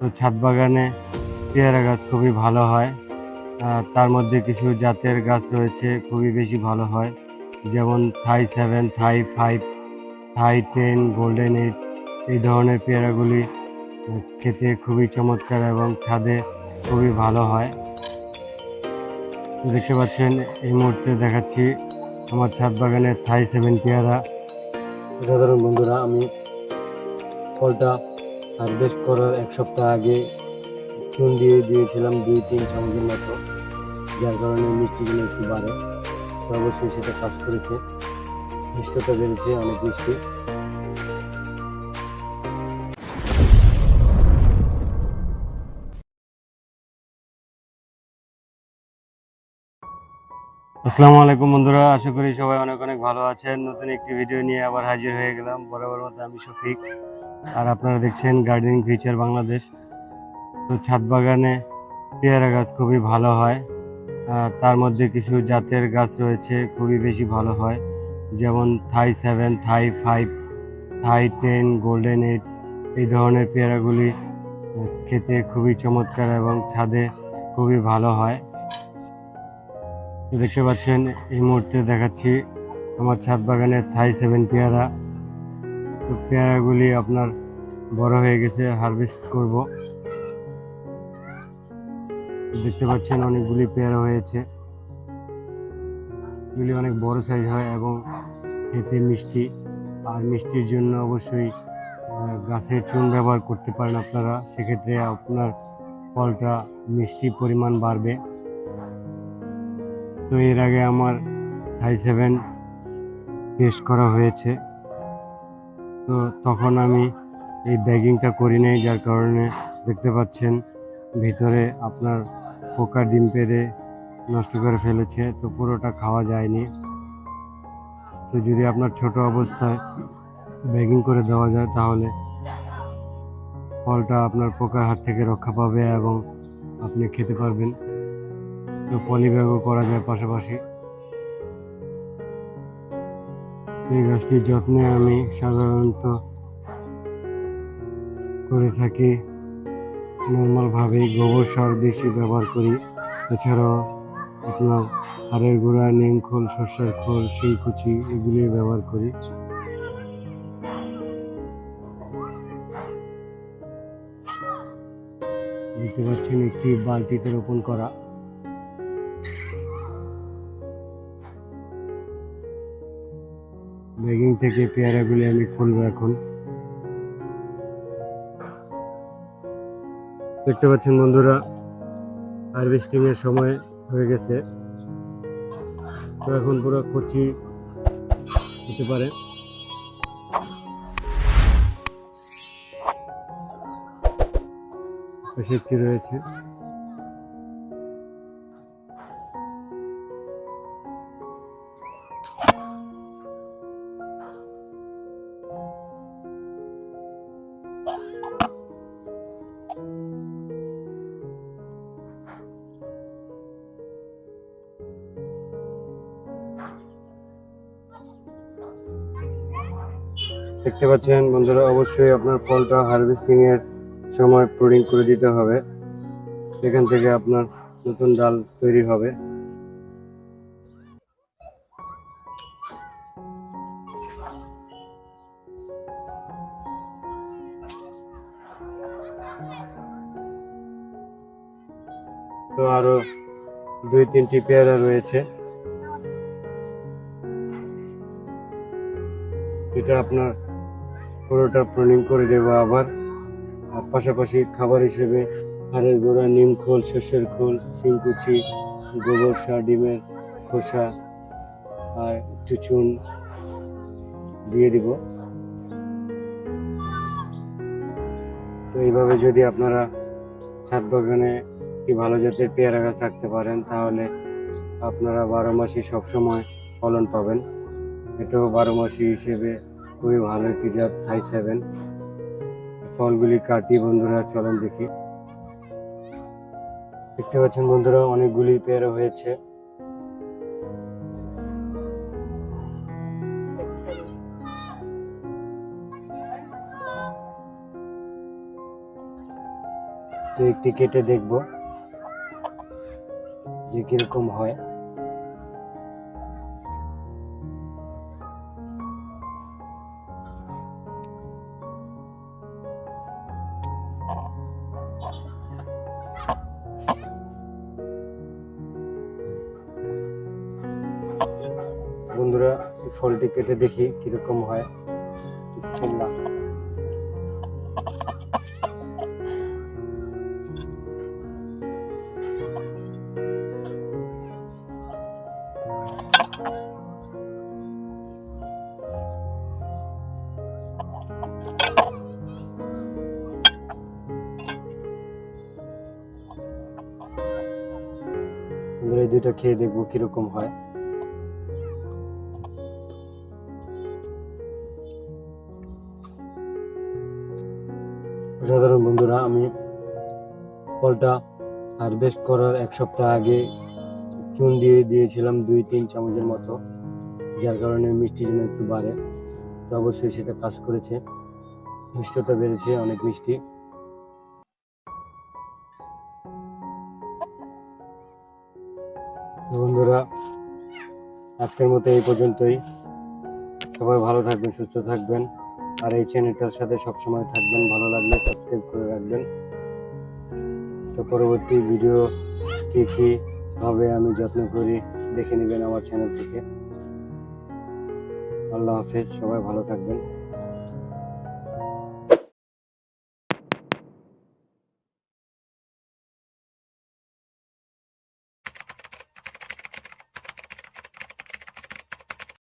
ছাদ বাগানে পেয়ারা গাছ খুবই ভালো হয়। তার মধ্যে কিছু জাতের গাছ রয়েছে, খুবই বেশি ভালো হয়। যেমন Thai seven, Thai five, Thai ten, golden eight, এই ধরনের পেয়ারাগুলি খেতে খুবই চমৎকার এবং ছাদে খুবই ভালো হয়। দেখতে পাচ্ছেন, এই মুহূর্তে দেখাচ্ছি আমার ছাদ বাগানের থাই সেভেন পেয়ারা। সাধারণ বন্ধুরা, আমি ফলটা হারভেস্ট করার এক সপ্তাহ আগে চুন দিয়ে দিয়েছিলাম দুই, তিন চামচের মতো, যার কারণে মিষ্টিগুলো একটু বাড়ে। তো অবশ্যই সেটা কাজ করেছে। মিষ্টতা বেড়েছে, অনেক মিষ্টি। আসসালামু আলাইকুম বন্ধুরা, আশা করি সবাই অনেক অনেক ভালো আছেন। নতুন একটি ভিডিও নিয়ে আবার হাজির হয়ে গেলাম। বরাবর মতো আমি শফিক। আর আপনারা দেখছেন গার্ডেনিং ফিচার বাংলাদেশ তো ছাদ বাগানে পেয়ারা গাছ খুবই ভালো হয়। তার মধ্যে কিছু জাতের গাছ রয়েছে, খুবই বেশি ভালো হয়। যেমন Thai seven Thai five Thai ten golden eight এই ধরনের পেয়ারাগুলি খেতে খুবই চমৎকার এবং ছাদে খুবই ভালো হয়। দেখতে পাচ্ছেন, এই মুহূর্তে দেখাচ্ছি আমার ছাদ বাগানের থাই সেভেন পেয়ারা। তো পেয়ারাগুলি আপনার বড় হয়ে গেছে হারভেস্ট করব। দেখতে পাচ্ছেন অনেকগুলি পেয়ারা হয়েছে। এগুলি অনেক বড় সাইজ হয় এবং খেতে মিষ্টি। আর মিষ্টির জন্য অবশ্যই গাছের চুন ব্যবহার করতে পারেন আপনারা। সেক্ষেত্রে আপনার ফলটা মিষ্টি পরিমাণ বাড়বে। তো এর আগে আমার থাই সেভেন টেস্ট করা হয়েছে। তো তখন আমি এই ব্যাগিংটা করি নাই, যার কারণে দেখতে পাচ্ছেন ভিতরে আপনার পোকা ডিম পেরে নষ্ট করে ফেলেছে, তো পুরোটা খাওয়া যায়নি। তো যদি আপনার ছোট অবস্থায় ব্যাগিং করে দেওয়া যায়, তাহলে ফলটা আপনার পোকার হাত থেকে রক্ষা পাবে এবং আপনি খেতে পারবেন। তো পলি ব্যাগও করা যায় পাশাপাশি। এই গাছটির যত্নে আমি সাধারণত করে থাকি। নর্মালভাবেই গোবর সার বেশি ব্যবহার করি। এছাড়াও আপনার হাড়ের গুঁড়া, নিম খোল, সর্ষের খোল শিলকুচি এগুলি ব্যবহার করি। দেখতে পাচ্ছেন একটি বালতিতে রোপণ করা। ব্যাগিং থেকে পেয়ারাগুলি আমি খুলবো এখন। দেখতে পাচ্ছেন বন্ধুরা, হারভেস্টিং এর সময় হয়ে গেছে। তো এখন পুরো কচি হতে পারে। একটি রয়েছে। দেখতে পাচ্ছেন বন্ধুরা, অবশ্যই আপনার ফলটা হারভেস্টিং এর সময় প্রুডিং করে দিতে হবে। এখান থেকে আপনার নতুন ডাল তৈরি হবে। তো আরও দুই তিনটি পেয়ারা রয়েছে। এটা আপনার পুরোটা প্রুনিং করে দেব আবার। আর পাশাপাশি খাবার হিসেবে হাড়ের গোড়া, নিম খোল শস্যের খোল, শিংকুচি, গোবর সার, ডিমের খোসা আর একটু চুন দিয়ে দিব। তো এইভাবে যদি আপনারা ছাদ বাগানে কি ভালো জাতের পেয়ারা গাছ রাখতে পারেন, তাহলে আপনারা বারো মাসই সবসময় ফলন পাবেন। এটাও বারো মাসি হিসেবে খুবই ভালো একটি জাত থাই সেভেন ফলগুলি কাটি বন্ধুরা, চলেন দেখি। দেখতে পাচ্ছেন বন্ধুরা, অনেকগুলি পেয়ারা হয়েছে। একটি কেটে দেখব যে কীরকম হয়। বন্ধুরা এই ফলটি কেটে দেখি কীরকম হয়। এই দুইটা খেয়ে দেখব কীরকম হয়। সাধারণ বন্ধুরা, আমি ফলটা হারভেস্ট করার এক সপ্তাহ আগে চুন দিয়ে দিয়েছিলাম দুই, তিন চামচের মতো, যার কারণে মিষ্টি যেন একটু বাড়ে। তো অবশ্যই সেটা কাজ করেছে। মিষ্টতা বেড়েছে, অনেক মিষ্টি। বন্ধুরা, আজকের মতো এই পর্যন্তই। সবাই ভালো থাকবেন, সুস্থ থাকবেন। আর এই চ্যানেলটার সাথে সবসময় থাকবেন, ভালো লাগলে সাবস্ক্রাইব করে রাখবেন। তো পরবর্তী ভিডিও কী কি হবে আমি যত্ন করি দেখে নেবেন আমার চ্যানেল থেকে। আল্লাহ হাফেজ, সবাই ভালো থাকবেন।